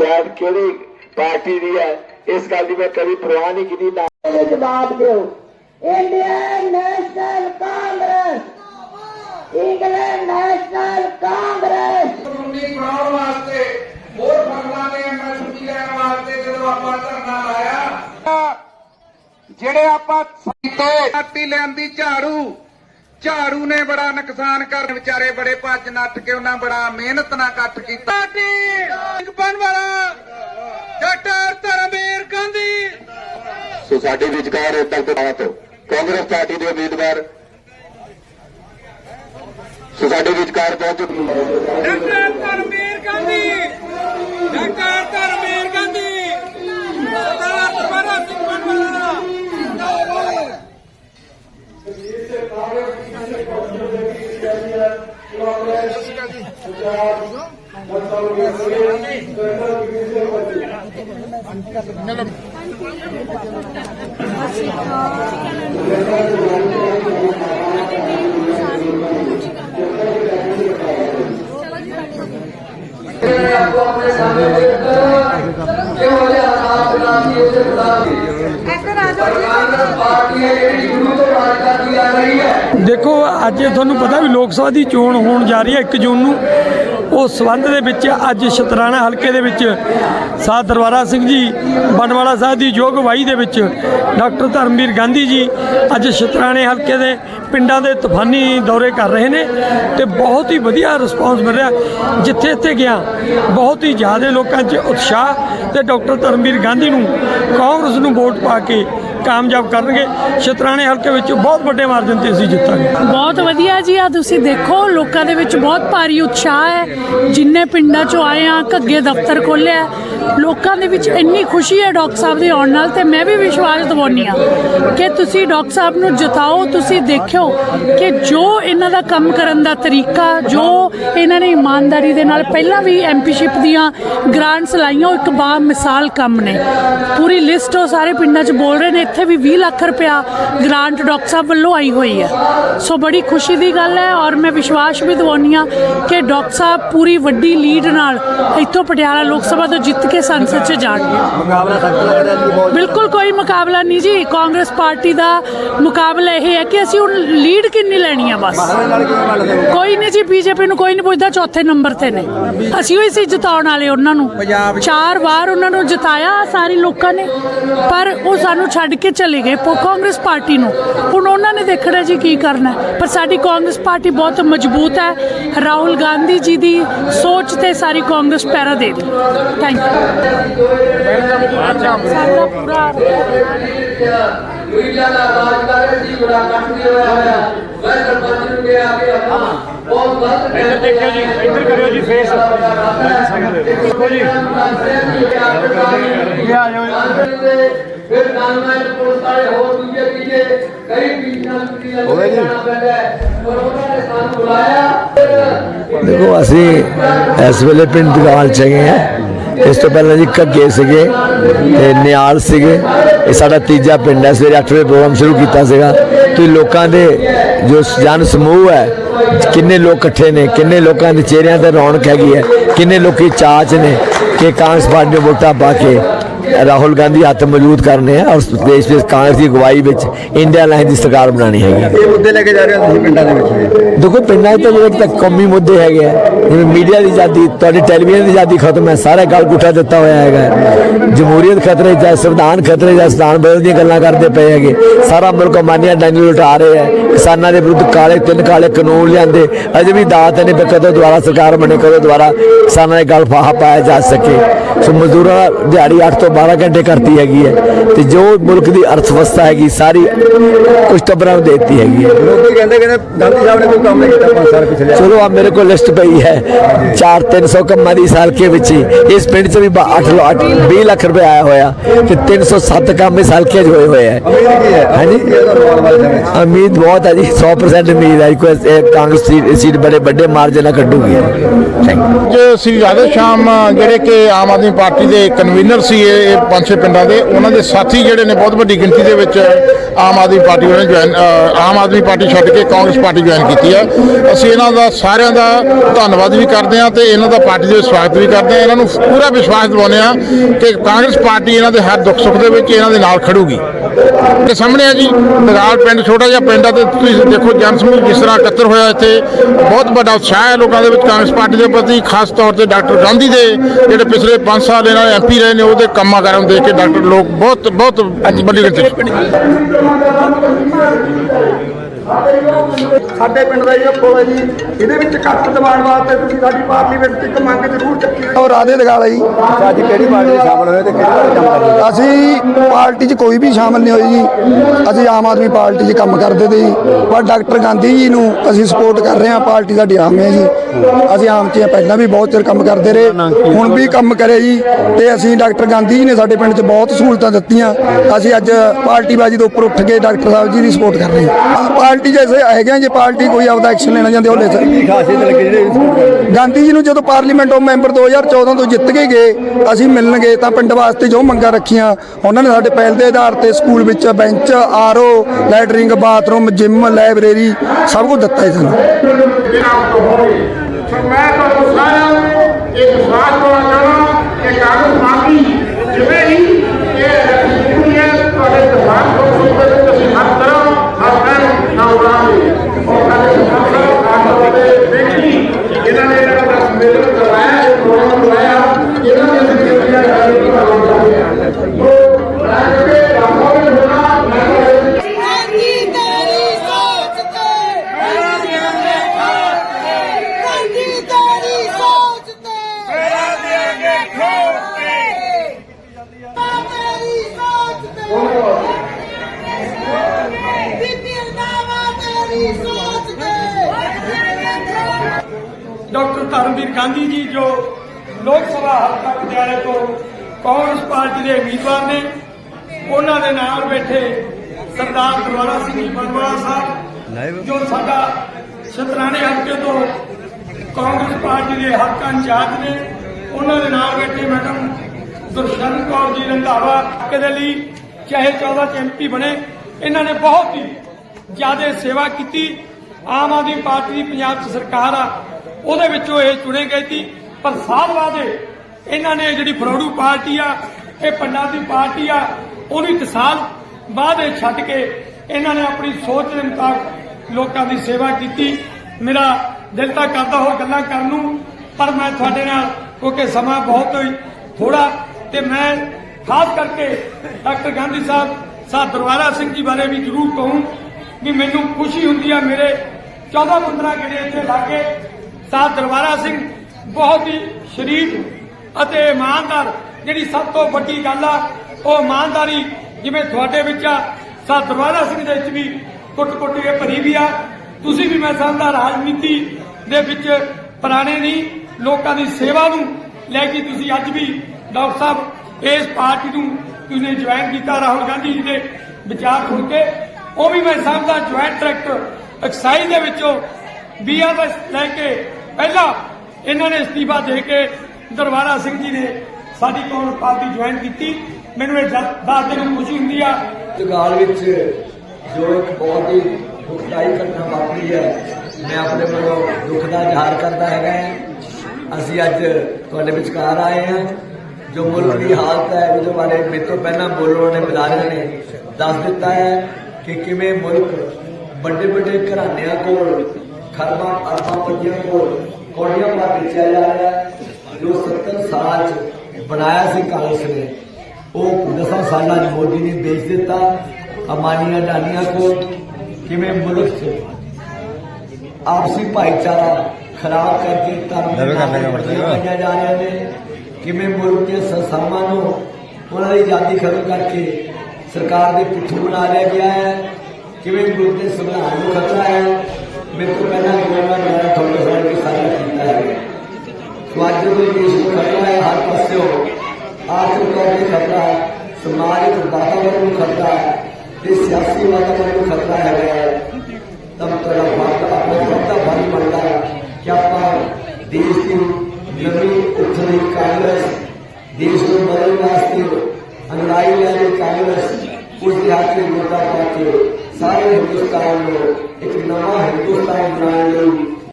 ਪੰਚਾਇਤ ਕਿਹੜੀ ਪਾਰਟੀ ਦੀ ਹੈ? ਇਸ ਗੱਲ ਦੀ ਮੈਂ ਕਦੀ ਪਰਵਾਹ ਨਹੀਂ ਕੀਤੀ ਨਾ ਜਵਾਬ ਦਿਓ। Indian national Congress. England national Congress. ਕਾਨੂੰਨੀ ਬਣਾਉਣ ਵਾਸਤੇ ਹੋਰ ਫਸਲਾਂ ਦੇ ਐਮਐਸਪੀ ਲੈਣ ਵਾਸਤੇ ਜਦੋਂ ਆਪਾਂ ਧਰਨਾ ਲਾਇਆ ਜਿਹੜੇ ਆਪਾਂ ਤੇ ਆਤੀ ਲੈਂਦੀ ਝਾੜੂ ਝਾੜੂ ਨੇ ਬੜਾ ਨੁਕਸਾਨ ਕਰਨ ਵਿਚਾਰੇ ਬੜੇ ਭੱਜ ਨੱਠ ਕੇ ਉਹਨਾਂ ਬੜਾ ਮਿਹਨਤ ਨਾਲ ਕੱਟ ਕੀਤਾ। ਬਣ ਵਾਲਾ ਡਾਕਟਰ ਧਰਮਵੀਰ ਗਾਂਧੀ। ਸੋ ਸਾਡੇ ਵਿਚਕਾਰ ਉਦੋਂ ਤੋਂ ਬਾਅਦ ਕਾਂਗਰਸ ਪਾਰਟੀ ਦੇ ਉਮੀਦਵਾਰ। ਸੋ ਸਾਡੇ ਵਿਚਕਾਰ ਪਹੁੰਚ ਡਾਕਟਰ ਧਰਮਵੀਰ ਗਾਂਧੀ ਡਾਕਟਰ ਧਰਮਵੀਰ ਗਾਂਧੀ। ਸਰਦਾਰ ਸਰਵਰਾ ਸਿੰਘ ਬਣਵਾਲਾ आपको अपने सामने देखकर ये वाले आसार प्रदान किए थे प्रदान किए भगवान पार्टी है ये गुरु तो मानता ਦੇਖੋ, ਅੱਜ ਤੁਹਾਨੂੰ ਪਤਾ ਵੀ ਲੋਕ ਸਭਾ ਦੀ ਚੋਣ ਹੋਣ ਜਾ ਰਹੀ ਹੈ 1 ਜੂਨ ਨੂੰ। ਉਸ ਸਬੰਧ ਦੇ ਵਿੱਚ ਅੱਜ ਸ਼ਤਰਾਣਾ ਹਲਕੇ ਦੇ ਵਿੱਚ ਸਾਧ ਦਰਬਾਰਾ ਸਿੰਘ ਜੀ ਬਣਵਾਲਾ ਸਾਹਿਬ ਦੀ ਯੋਗ ਅਗਵਾਈ ਦੇ ਵਿੱਚ ਡਾਕਟਰ ਧਰਮਵੀਰ ਗਾਂਧੀ ਜੀ ਅੱਜ ਸ਼ਤਰਾਣੇ ਹਲਕੇ ਦੇ ਪਿੰਡਾਂ ਦੇ ਤੂਫਾਨੀ ਦੌਰੇ ਕਰ ਰਹੇ ਨੇ ਤੇ ਬਹੁਤ ਹੀ ਵਧੀਆ ਰਿਸਪਾਂਸ ਮਿਲ ਰਿਹਾ। ਜਿੱਥੇ ਇੱਥੇ ਗਿਆ, ਬਹੁਤ ਹੀ ਜ਼ਿਆਦਾ ਲੋਕਾਂ 'ਚ ਉਤਸ਼ਾਹ ਤੇ ਡਾਕਟਰ ਧਰਮਵੀਰ ਗਾਂਧੀ ਨੂੰ ਕਾਂਗਰਸ ਨੂੰ ਵੋਟ ਪਾ ਕੇ ਕਾਮਯਾਬ ਕਰਨਗੇ। ਸ਼ਤਰਾਣੇ ਹਲਕੇ ਵਿੱਚ ਬਹੁਤ ਵੱਡੇ ਮਾਰਜਨ ਤੇ ਅਸੀਂ ਜਿੱਤਾਂਗੇ। ਬਹੁਤ ਵਧੀਆ ਜੀ ਆ ਤੁਸੀਂ ਦੇਖੋ, ਲੋਕਾਂ ਦੇ ਵਿੱਚ ਬਹੁਤ ਭਾਰੀ ਉਤਸ਼ਾਹ ਹੈ। ਜਿੰਨੇ ਪਿੰਡਾਂ ਚੋਂ ਆਏ ਆ, ਘੱਗੇ ਦਫ਼ਤਰ ਖੋਲਿਆ ਲੋਕਾਂ ਦੇ ਵਿੱਚ ਇੰਨੀ ਖੁਸ਼ੀ ਹੈ ਡਾਕਟਰ ਸਾਹਿਬ ਦੇ ਆਉਣ ਨਾਲ ਤੇ ਮੈਂ ਵੀ ਵਿਸ਼ਵਾਸ ਦਿਵਾਉਂਦੀ ਆ ਕਿ ਤੁਸੀਂ ਡਾਕਟਰ ਸਾਹਿਬ ਨੂੰ ਜਿਤਾਓ, ਤੁਸੀਂ ਦੇਖਿਓ ਕਿ ਜੋ ਇਹਨਾਂ ਦਾ ਕੰਮ ਕਰਨ ਦਾ ਤਰੀਕਾ, ਜੋ ਇਹਨਾਂ ਨੇ ਇਮਾਨਦਾਰੀ ਦੇ ਨਾਲ ਪਹਿਲਾਂ ਵੀ ਐਮਪੀਸ਼ਿਪ ਦੀਆਂ ਗ੍ਰਾਂਟਸ ਲਾਈਆਂ, ਉਹ ਇੱਕ ਬਾ ਮਿਸਾਲ ਕੰਮ ਨੇ। ਪੂਰੀ ਲਿਸਟ ਉਹ ਸਾਰੇ ਪਿੰਡਾਂ 'ਚ ਬੋਲ ਰਹੇ ਨੇ, ਇੱਥੇ ਵੀ 20 ਲੱਖ ਰੁਪਇਆ ਗ੍ਰਾਂਟ ਡਾਕਟਰ ਸਾਹਿਬ ਵੱਲੋਂ ਆਈ ਹੋਈ ਹੈ। ਸੋ ਬੜੀ ਖੁਸ਼ੀ ਦੀ ਗੱਲ ਹੈ ਔਰ ਮੈਂ ਵਿਸ਼ਵਾਸ ਵੀ ਦਿਵਾਉਂਦੀ ਹਾਂ ਕਿ ਡਾਕਟਰ ਸਾਹਿਬ ਪੂਰੀ ਵੱਡੀ ਲੀਡ ਨਾਲ ਇੱਥੋਂ ਪਟਿਆਲਾ ਲੋਕ ਸਭਾ ਤੋਂ ਜਿੱਤ ਕੇ ਸੰਸਦ 'ਚ ਜਾਣਗੇ ਬਿਲਕੁਲ ਕੋਈ ਮੁਕਾਬਲਾ ਨਹੀਂ ਜੀ। ਕਾਂਗਰਸ ਪਾਰਟੀ ਦਾ ਮੁਕਾਬਲਾ ਇਹ ਹੈ ਕਿ ਅਸੀਂ ਹੁਣ ਲੀਡ ਕਿੰਨੀ ਲੈਣੀ ਆ ਬਸ। ਕੋਈ ਨਹੀਂ ਜੀ ਬੀਜੇਪੀ ਨੂੰ ਕੋਈ ਨਹੀਂ ਪੁੱਛਦਾ ਚੌਥੇ ਨੰਬਰ ਤੇ ਨੇ। ਅਸੀਂ ਹੋਈ ਸੀ ਜਿਤਾਉਣ ਵਾਲੇ ਉਹਨਾਂ ਨੂੰ। ਚਾਰ ਵਾਰ ਉਹਨਾਂ ਨੂੰ ਜਿਤਾਇਆ ਸਾਰੀ ਲੋਕਾਂ ਨੇ। ਪਰ ਉਹ ਸਾਨੂੰ ਛੱਡ ਕੇ ਚਲੇ ਗਏ ਪੋ- ਕਾਂਗਰਸ ਪਾਰਟੀ ਨੂੰ। ਹੁਣ ਉਹਨਾਂ ਨੇ ਦੇਖਣਾ ਜੀ ਕੀ ਕਰਨਾ। ਹੈ। ਪਰ ਸਾਡੀ ਕਾਂਗਰਸ ਪਾਰਟੀ ਬਹੁਤ ਮਜ਼ਬੂਤ ਹੈ। ਰਾਹੁਲ ਗਾਂਧੀ ਜੀ ਦੀ ਸੋਚ ਤੇ ਸਾਰੀ ਕਾਂਗਰਸ ਪੈਰਾ ਦੇ ਰਹੀ। ਥੈਂਕ ਯੂ ਸਾਡਾ ਪੂਰਾ ਮੀਡੀਆ ਦਾ ਰਾਜ ਕਰ ਰਹੇ ਸੀ ਬੜਾ ਕੱਟ ਦਿਆ ਹੋਇਆ ਹੋਇਆ ਮੈਂ ਸਰਪੰਚ ਨੂੰ ਕਿਹਾ ਕਿ ਆਪਾਂ ਬਹੁਤ ਗਲਤ ਇੱਧਰ ਦੇਖਿਓ ਜੀ ਇੱਧਰ ਕਰਿਓ ਜੀ ਫੇਸ ਦੇਖੋ ਜੀ ਫਿਰ ਕਾਨੂੰਨ ਪੁਲਿਸ ਵਾਲੇ ਹੋਰ ਦੂਜੇ ਤੀਜੇ ਕਈ ਪੀਸ਼ਨਾਂ ਨੂੰ ਹੋਵੇ ਜੀ ਪਰ ਉਹਨਾਂ ਨੇ ਸਾਨੂੰ ਬੁਲਾਇਆ ਦੇਖੋ ਅਸੀਂ ਇਸ ਤੋਂ ਪਹਿਲਾਂ ਜੀ ਘੱਗੇ ਸੀਗੇ ਤੇ ਨਿਆਲ ਸੀਗੇ। ਇਹ ਸਾਡਾ ਤੀਜਾ ਪਿੰਡ ਹੈ, ਸਵੇਰੇ 8 ਵਜੇ ਪ੍ਰੋਗਰਾਮ ਸ਼ੁਰੂ ਕੀਤਾ ਸੀਗਾ। ਕਿ ਲੋਕਾਂ ਦੇ ਜੋ ਜਨ ਸਮੂਹ ਹੈ, ਕਿੰਨੇ ਲੋਕ ਇਕੱਠੇ ਨੇ, ਕਿੰਨੇ ਲੋਕਾਂ ਦੇ ਚਿਹਰਿਆਂ ਤੇ ਰੌਣਕ ਹੈਗੀ ਹੈ, ਕਿੰਨੇ ਲੋਕੀ ਚਾਚ ਨੇ, ਕਿ ਕਾਂਗਰਸ ਪਾਰਟੀ ਨੂੰ ਵੋਟਾਂ ਪਾ ਕੇ ਰਾਹੁਲ ਗਾਂਧੀ ਹੱਥ ਮਜ਼ਬੂਤ ਕਰਨੇ ਆ ਔਰ ਦੇਸ਼ ਵਿੱਚ ਕਾਂਗਰਸ ਦੀ ਅਗਵਾਈ ਵਿੱਚ ਇੰਡੀਆ ਲਾਈਨ ਦੀ ਸਰਕਾਰ ਬਣਾਉਣੀ ਹੈਗੀ ਇਹ ਮੁੱਦੇ ਲੈ ਕੇ ਜਾ ਰਹੇ ਹੋ ਤੁਸੀਂ ਪਿੰਡਾਂ ਦੇ ਵਿੱਚ ਦੇਖੋ ਪਿੰਡਾਂ 'ਚ ਤਾਂ ਜਿਹੜੇ ਤੱਕ ਕੌਮੀ ਮੁੱਦੇ ਹੈਗੇ ਆ। ਜਿਵੇਂ ਮੀਡੀਆ ਦੀ ਆਜ਼ਾਦੀ ਤੁਹਾਡੀ ਟੈਲੀਵਿਜ਼ਨ ਦੀ ਆਜ਼ਾਦੀ ਖਤਮ ਹੈ ਸਾਰਾ ਗੱਲ ਗੁੱਠਾ ਦਿੱਤਾ ਹੋਇਆ ਹੈਗਾ ਜਮਹੂਰੀਅਤ ਖਤਰੇ 'ਚ ਹੈ ਸੰਵਿਧਾਨ ਖਤਰੇ 'ਚ ਹੈ ਸੰਵਿਧਾਨ ਬਦਲ ਦੀਆਂ ਗੱਲਾਂ ਕਰਦੇ ਪਏ ਹੈਗੇ। ਸਾਰਾ ਮੁਲਕ ਮਾਨੀਆਂ ਡਾਂਗੀ ਉਠਾ ਰਹੇ ਹੈ। ਕਿਸਾਨਾਂ ਦੇ ਵਿਰੁੱਧ ਕਾਲੇ ਤਿੰਨ ਕਾਲੇ ਕਾਨੂੰਨ ਲਿਆਂਦੇ। ਅਜੇ ਵੀ ਦਾਤ ਨੇ ਕਦੋਂ ਦੁਬਾਰਾ ਸਰਕਾਰ ਬਣੇ ਕਦੋਂ ਦੁਬਾਰਾ ਕਿਸਾਨਾਂ ਦੇ ਗੱਲ ਫਾਹਾ ਪਾਇਆ ਜਾ ਸਕੇ। ਸੋ ਮਜ਼ਦੂਰਾਂ ਦਿਹਾੜੀ 8 ਤੋਂ 12 ਘੰਟੇ ਕਰਤੀ ਹੈਗੀ ਹੈ। ਤੇ ਜੋ ਮੁਲਕ ਦੀ ਅਰਥ ਵਿਵਸਥਾ ਹੈਗੀ ਸਾਰੀ ਕੁਝ ਟੱਬਰਾਂ ਨੂੰ ਦੇਤੀ ਹੈਗੀ ਹੈ। ਲੋਕੀ ਕਹਿੰਦੇ ਕਹਿੰਦੇ ਗਾਂਧੀ ਸਾਹਿਬ ਨੇ ਕੋਈ ਕੰਮ ਨਹੀਂ ਕੀਤਾ 5 ਸਾਲ ਪਿਛਲੇ ਚਲੋ ਆ ਮੇਰੇ ਕੋਲ ਲਿਸਟ ਪਈ ਹੈ। 4 300 ਕੰਮਾਂ ਦੀ ਸਾਲ ਕੇ ਵਿੱਚ ਇਸ ਪਿੰਡ 'ਚ ਵੀ 8 20 ਲੱਖ ਰੁਪਏ ਆਇਆ ਹੋਇਆ ਤੇ 307 ਕੰਮ ਇਸ ਹਲਕੇ 'ਚ ਹੋਏ ਹੋਏ ਹੈ ਹੈ? ਹਾਂਜੀ? ਉਮੀਦ ਬਹੁਤ ਹੈ ਜੀ 100% ਉਮੀਦ ਹੈ ਕਿ ਕਾਂਗਰਸ ਸੀਟ ਸੀਟ ਬੜੇ ਵੱਡੇ ਮਾਰਜਨ ਨਾਲ ਕੱਢੂਗੀ। ਅੱਜ ਸ੍ਰੀ ਰਾਧੇ ਸ਼ਾਮ ਜਿਹੜੇ ਕਿ ਆਮ ਆਦਮੀ ਪਾਰਟੀ ਦੇ ਕਨਵੀਨਰ ਸੀ ਇਹ ਪੰਜ ਛੇ ਪਿੰਡਾਂ ਦੇ ਉਹਨਾਂ ਦੇ ਸਾਥੀ ਜਿਹੜੇ ਨੇ ਬਹੁਤ ਵੱਡੀ ਗਿਣਤੀ ਦੇ ਵਿੱਚ ਆਮ ਆਦਮੀ ਪਾਰਟੀ ਉਹਨਾਂ ਨੇ ਜੁਆਇਨ ਆਮ ਆਦਮੀ ਪਾਰਟੀ ਛੱਡ ਕੇ ਕਾਂਗਰਸ ਪਾਰਟੀ ਜੁਆਇਨ ਕੀਤੀ ਆ। ਅਸੀਂ ਇਹਨਾਂ ਦਾ ਸਾਰਿਆਂ ਦਾ ਧੰਨਵਾਦ ਵੀ ਕਰਦੇ ਹਾਂ ਤੇ ਇਹਨਾਂ ਦਾ ਪਾਰਟੀ ਦੇ ਸਵਾਗਤ ਵੀ ਕਰਦੇ ਹਾਂ। ਇਹਨਾਂ ਨੂੰ ਪੂਰਾ ਵਿਸ਼ਵਾਸ ਦਿਵਾਉਂਦੇ ਹਾਂ ਕਿ ਕਾਂਗਰਸ ਪਾਰਟੀ ਇਹਨਾਂ ਦੇ ਹਰ ਦੁੱਖ ਸੁੱਖ ਦੇ ਵਿੱਚ ਇਹਨਾਂ ਦੇ ਨਾਲ ਖੜੂਗੀ। ਤੇ ਸਾਹਮਣੇ ਆ ਜੀ ਨਗਾਲ ਪਿੰਡ, ਛੋਟਾ ਜਿਹਾ ਪਿੰਡ ਆ ਤੇ ਤੁਸੀਂ ਦੇਖੋ ਜਨ ਸਮੂਹ ਜਿਸ ਤਰ੍ਹਾਂ ਇਕੱਤਰ ਹੋਇਆ ਇੱਥੇ, ਬਹੁਤ ਵੱਡਾ ਉਤਸ਼ਾਹ ਹੈ ਲੋਕਾਂ ਦੇ ਵਿੱਚ ਕਾਂਗਰਸ ਪਾਰਟੀ ਦੇ ਪ੍ਰਤੀ, ਖਾਸ ਤੌਰ ਤੇ ਡਾਕਟਰ ਗਾਂਧੀ ਦੇ ਜਿਹੜੇ ਪਿਛਲੇ 5 ਸਾਲ ਇਹਨਾਂ ਐਮਪੀ ਰਹੇ ਨੇ, ਉਹਦੇ ਕੰਮਾਂ ਕਰਨ ਨੂੰ ਦੇਖ ਕੇ ਡਾਕਟਰ ਲੋਕ ਬਹੁਤ ਬਹੁਤ ਵੱਡੀ ਗਿਣਤੀ ਸਾਡੇ ਪਿੰਡ ਦਾ ਇਹ ਕੋਲ ਹੈ ਜੀ। ਇਹਦੇ ਵਿੱਚ ਕੱਟ ਦਬਾਉਣ ਵਾਸਤੇ ਤੁਸੀਂ ਸਾਡੀ ਪਾਰਲੀਮੈਂਟ 'ਚ ਇੱਕ ਮੰਗ ਜ਼ਰੂਰ ਚੱਕੀ ਹੈ। ਉਹ ਰਾਧੇ ਦਗਾਲਾ ਜੀ ਅੱਜ ਕਿਹੜੀ ਪਾਰਟੀ ਵਿੱਚ ਸ਼ਾਮਲ ਹੋਏ ਤੇ ਕਿਹੜੀ ਪਾਰਟੀ ਕੰਮ ਕਰ ਰਹੇ ਅਸੀਂ ਪਾਰਟੀ 'ਚ ਕੋਈ ਵੀ ਸ਼ਾਮਲ ਨਹੀਂ ਹੋਈ ਜੀ। ਅਸੀਂ ਆਮ ਆਦਮੀ ਪਾਰਟੀ 'ਚ ਕੰਮ ਕਰਦੇ ਤੇ ਜੀ। ਪਰ ਡਾਕਟਰ ਗਾਂਧੀ ਜੀ ਨੂੰ ਅਸੀਂ ਸਪੋਰਟ ਕਰ ਰਹੇ ਹਾਂ ਪਾਰਟੀ ਸਾਡੀ ਆਮ ਹੈ ਜੀ। ਅਸੀਂ ਆਮ 'ਚ ਪਹਿਲਾਂ ਵੀ ਬਹੁਤ ਚਿਰ ਕੰਮ ਕਰਦੇ ਰਹੇ। ਹੁਣ ਵੀ ਕੰਮ ਕਰੇ ਜੀ। ਤੇ ਅਸੀਂ ਡਾਕਟਰ ਗਾਂਧੀ ਜੀ ਨੇ ਸਾਡੇ ਪਿੰਡ 'ਚ ਬਹੁਤ ਸਹੂਲਤਾਂ ਦਿੱਤੀਆਂ। ਅਸੀਂ ਅੱਜ ਪਾਰਟੀ ਬਾਜੀ ਤੋਂ ਉੱਪਰ ਉੱਠ ਕੇ ਡਾਕਟਰ ਸਾਹਿਬ ਜੀ ਦੀ ਸਪੋਰਟ ਕਰ ਰਹੇ ਹਾਂ। ਪਾਰਟੀ ਜੈਸੇ ਹੈਗੇ ਜੇ ਪਾਰਟੀ ਕੋਈ ਆਪਦਾ ਐਕਸ਼ਨ ਲੈਣਾ ਚਾਹੁੰਦੇ ਉਹ ਲੈ ਸਕਦੀ ਖਾਸੀਅਤ ਲੱਗੀ ਜਿਹੜੇ? ਗਾਂਧੀ ਜੀ ਨੂੰ ਜਦੋਂ ਪਾਰਲੀਮੈਂਟ ਉਹ ਮੈਂਬਰ 2014 ਤੋਂ ਜਿੱਤ ਕੇ ਗਏ ਅਸੀਂ ਮਿਲਣਗੇ ਤਾਂ ਪਿੰਡ ਵਾਸਤੇ ਜੋ ਮੰਗਾਂ ਰੱਖੀਆਂ ਉਹਨਾਂ ਨੇ ਸਾਡੇ ਪਹਿਲ ਦੇ ਆਧਾਰ ਤੇ ਸਕੂਲ ਵਿੱਚ bench RO lettering bathroom gym library ਸਭ ਕੁਝ ਦਿੱਤਾ ਹੈ ਸਾਨੂੰ। ਸੋ ਮੈਂ ਤੁਹਾਨੂੰ ਸਾਰਿਆਂ ਨੂੰ ਇੱਕ ਵਿਸ਼ਵਾਸ ਦਿਵਾਉਣਾ ਚਾਹੁੰਦਾ ਕਿ ਕਾਂਗਰਸ ਪਾਰਟੀ ਜਿਵੇਂ ਹੀ ਇਹ ਜ਼ਰੂਰੀ ਹੈ ਤੁਹਾਡੇ ਦਿਮਾਗ ਤੋਂ ਸੁਣਦੇ ਵਿੱਚ ਅਸੀਂ ਹਰ ਤਰ੍ਹਾਂ ਹਰ ਟਾਈਮ ਨਾਲ ਉਡਾਂਗੇ ਔਰ এনাদের ਡਾਕਟਰ ਧਰਮਵੀਰ ਗਾਂਧੀ ਜੀ, ਜੋ ਲੋਕ ਸਭਾ ਹਲਕਾ ਪਟਿਆਲੇ ਤੋਂ ਕਾਂਗਰਸ ਪਾਰਟੀ ਦੇ ਉਮੀਦਵਾਰ ਨੇ, ਉਹਨਾਂ ਦੇ ਨਾਲ ਬੈਠੇ ਸਰਦਾਰ ਦਰਬਾਰਾ ਸਿੰਘ ਜੀ ਬਨਵਾਲਾ ਸਾਹਿਬ, ਜੋ ਸਾਡਾ ਸ਼ਤਰਾਣੇ ਹਲਕੇ ਤੋਂ ਕਾਂਗਰਸ ਪਾਰਟੀ ਦੇ ਹਲਕਾ ਇੰਚਾਰਜ ਨੇ, ਉਹਨਾਂ ਦੇ ਨਾਲ ਬੈਠੇ ਮੈਡਮ ਗੁਰਸ਼ਰਨ ਕੌਰ ਜੀ ਰੰਧਾਵਾ ਹਲਕੇ ਲਈ, ਚਾਹੇ 14 ਚ ਐਮਪੀ ਬਣੇ, ਇਹਨਾਂ ਨੇ ਬਹੁਤ ਹੀ ਜ਼ਿਆਦਾ ਸੇਵਾ ਕੀਤੀ। ਆਮ ਆਦਮੀ ਪਾਰਟੀ ਦੀ ਪੰਜਾਬ 'ਚ ਸਰਕਾਰ ਆ ਉਹਦੇ ਵਿੱਚੋਂ ਇਹ ਚੁਣੇ ਗਏ ਸੀ। ਪਰ ਸਾਲ ਬਾਅਦ ਇਹ, ਇਹਨਾਂ ਨੇ ਜਿਹੜੀ ਫਰੋਡੂ ਪਾਰਟੀ ਆ, ਇਹ ਪੰਡਾਂ ਦੀ ਪਾਰਟੀ ਆ ਉਹਨੂੰ ਇੱਕ ਸਾਲ ਬਾਅਦ ਇਹ ਛੱਡ ਕੇ ਇਹਨਾਂ ਨੇ ਆਪਣੀ ਸੋਚ ਦੇ ਮੁਤਾਬਕ ਲੋਕਾਂ ਦੀ ਸੇਵਾ ਕੀਤੀ। ਮੇਰਾ ਦਿਲ ਤਾਂ ਕਰਦਾ ਹੋਰ ਗੱਲਾਂ ਕਰਨ ਨੂੰ, ਪਰ ਮੈਂ ਤੁਹਾਡੇ ਨਾਲ, ਕਿਉਂਕਿ ਸਮਾਂ ਬਹੁਤ ਥੋੜਾ ਤੇ ਮੈਂ ਖਾਸ ਕਰਕੇ ਡਾਕਟਰ ਗਾਂਧੀ ਸਾਹਿਬ ਸਾਹਿਬ ਦਰਬਾਰਾ ਸਿੰਘ ਜੀ ਬਾਰੇ ਵੀ ਜ਼ਰੂਰ ਕਹੂੰ ਵੀ ਮੈਨੂੰ ਖੁਸ਼ੀ ਹੁੰਦੀ ਆ ਮੇਰੇ 14 15 ਜਿਹੜੇ ਇੱਥੇ ਲਾਗੇ ਸਾਹ ਦਰਬਾਰਾ ਸਿੰਘ ਬਹੁਤ ਹੀ ਸ਼ਰੀਫ ਅਤੇ ਇਮਾਨਦਾਰ, ਜਿਹੜੀ ਸਭ ਤੋਂ ਵੱਡੀ ਗੱਲ ਆ, ਉਹ ਇਮਾਨਦਾਰੀ ਜਿਵੇਂ ਤੁਹਾਡੇ ਵਿੱਚ ਆ ਸਾਹ ਦਰਬਾਰਾ ਸਿੰਘ ਦੇ ਵਿੱਚ ਵੀ ਕੁੱਟ ਕੁੱਟ ਕੇ ਭਰੀ ਵੀ ਆ। ਤੁਸੀਂ ਵੀ ਮੈਂ ਸਮਝਦਾ ਰਾਜਨੀਤੀ ਦੇ ਵਿੱਚ ਪੁਰਾਣੇ ਨਹੀਂ, ਲੋਕਾਂ ਦੀ ਸੇਵਾ ਨੂੰ ਲੈ ਕੇ ਤੁਸੀਂ ਅੱਜ ਵੀ ਡਾਕਟਰ ਸਾਹਿਬ ਇਸ ਪਾਰਟੀ ਨੂੰ ਤੁਸੀਂ ਜੁਆਇਨ ਕੀਤਾ, ਰਾਹੁਲ ਗਾਂਧੀ ਜੀ ਦੇ ਵਿਚਾਰ ਸੁਣ ਕੇ। ਉਹ ਵੀ ਮੈਂ ਸਮਝਦਾ ਜੁਆਇੰਟ ਡਾਇਰੈਕਟਰ ਐਕਸਾਈਜ਼ ਦੇ ਵਿੱਚੋਂ ਬੀਆਰਐਸ ਲੈ ਕੇ ਪਹਿਲਾਂ ਇਹਨਾਂ ਨੇ ਅਸਤੀਫਾ ਦੇ ਕੇ ਦਰਬਾਰਾ ਸਿੰਘ ਜੀ ਨੇ ਸਾਡੀ ਕਾਂਗਰਸ ਪਾਰਟੀ ਜੁਆਇਨ ਕੀਤੀ। ਮੈਨੂੰ ਇਹ ਜ- ਦੱਸਦੇ ਨੂੰ ਖੁਸ਼ੀ ਹੁੰਦੀ ਆ। ਜਗਾਲ ਵਿੱਚ ਜੋ ਇੱਕ ਬਹੁਤ ਹੀ ਦੁਖਦਾਈ ਘਟਨਾ ਵਾਪਰੀ ਹੈ, ਮੈਂ ਆਪਣੇ ਵੱਲੋਂ ਦੁੱਖ ਦਾ ਇਜ਼ਹਾਰ ਕਰਦਾ ਹੈਗਾ ਅਸੀਂ ਅੱਜ ਤੁਹਾਡੇ ਵਿਚਕਾਰ ਆਏ ਹਾਂ। ਜੋ ਮੁਲਕ ਦੀ ਹਾਲਤ ਹੈ ਉਹਦੇ ਬਾਰੇ ਮੇਰੇ ਤੋਂ ਪਹਿਲਾਂ ਬੋਲਣ ਵਾਲੇ ਬਦਾਰਿਆਂ ਨੇ ਦੱਸ ਦਿੱਤਾ ਹੈ ਕਿ ਕਿਵੇਂ ਮੁਲਕ ਵੱਡੇ ਵੱਡੇ ਘਰਾਣਿਆਂ ਕੋਲ ਖਰਬਾਂ ਅਰਬਾਂ ਪੱਜੀਆਂ ਕੋਲ ਕੋੜੀਆਂ ਪਾ ਕੇ ਚੱਲ ਜਾ ਰਿਹਾ ਜੋ 70 ਸਾਲ ਚ ਬਣਾਇਆ ਸੀ ਕਾਂਗਰਸ ਨੇ। ਉਹ ਦਸਾਂ ਸਾਲਾਂ 'ਚ ਮੋਦੀ ਨੇ ਵੇਚ ਦਿੱਤਾ ਅਮਾਨੀਆਂ ਜਾਨੀਆਂ ਕੋਲ ਕਿਵੇਂ ਮੁਲਕ 'ਚ ਆਪਸੀ ਭਾਈਚਾਰਾ ਖਰਾਬ ਕਰਕੇ ਧਰਮ ਦੇ ਜਾ ਰਹੀਆਂ ਨੇ ਕਿਵੇਂ ਮੁਲਕ ਦੀਆਂ ਸੰਸਥਾਵਾਂ ਨੂੰ ਉਹਨਾਂ ਦੀ ਆਜ਼ਾਦੀ ਖਤਮ ਕਰਕੇ ਸਰਕਾਰ ਦੇ ਪਿੱਠੂ ਬਣਾ ਲਿਆ ਗਿਆ ਹੈ ਕਿਵੇਂ ਮੁਲਕ ਦੇ ਸੰਵਿਧਾਨ ਨੂੰ ਖਤਰਾ ਹੈ। ਮੇਰੇ ਤੋਂ ਪਹਿਲਾਂ ਗਵਰਨਰ ਮੇਰਾ ਤੁਹਾਡੇ ਸਾਹਮਣੇ ਸਾਰਾ ਕੀਤਾ ਹੈ ਸਵਾਜ ਦੇ ਦੇਸ਼ ਨੂੰ ਖਤਰਾ ਹੈ ਹਰ ਪਾਸਿਓਂ ਆਰਥਿਕ ਤੌਰ ਤੇ ਖਤਰਾ ਹੈ ਸਮਾਜਿਕ ਵਾਤਾਵਰਣ ਨੂੰ ਖਤਰਾ ਹੈ ਤੇ ਸਿਆਸੀ ਵਾਤਾਵਰਣ ਨੂੰ ਖਤਰਾ ਹੈ ਤਬ ਤੁਹਾਡਾ ਫਰਜ਼ ਆਪਣਾ ਸਭ ਦਾ ਫਰਜ਼ ਬਣਦਾ ਹੈ ਕਿ ਆਪਾਂ ਦੇਸ਼ ਦੀ ਨਵੀਂ ਉੱਠਣੀ ਕਾਂਗਰਸ ਦੇਸ਼ ਨੂੰ ਬਦਲਣ ਵਾਸਤੇ ਅਨੁਰਾਈ ਲੈ ਕੇ ਕਾਂਗਰਸ ਉਸ ਦੇ ਹੱਥ 'ਚ ਮੁੱਦਾ ਪਾ ਕੇ ਸਾਰੇ ਹਿੰਦੁਸਤਾਨ ਨੂੰ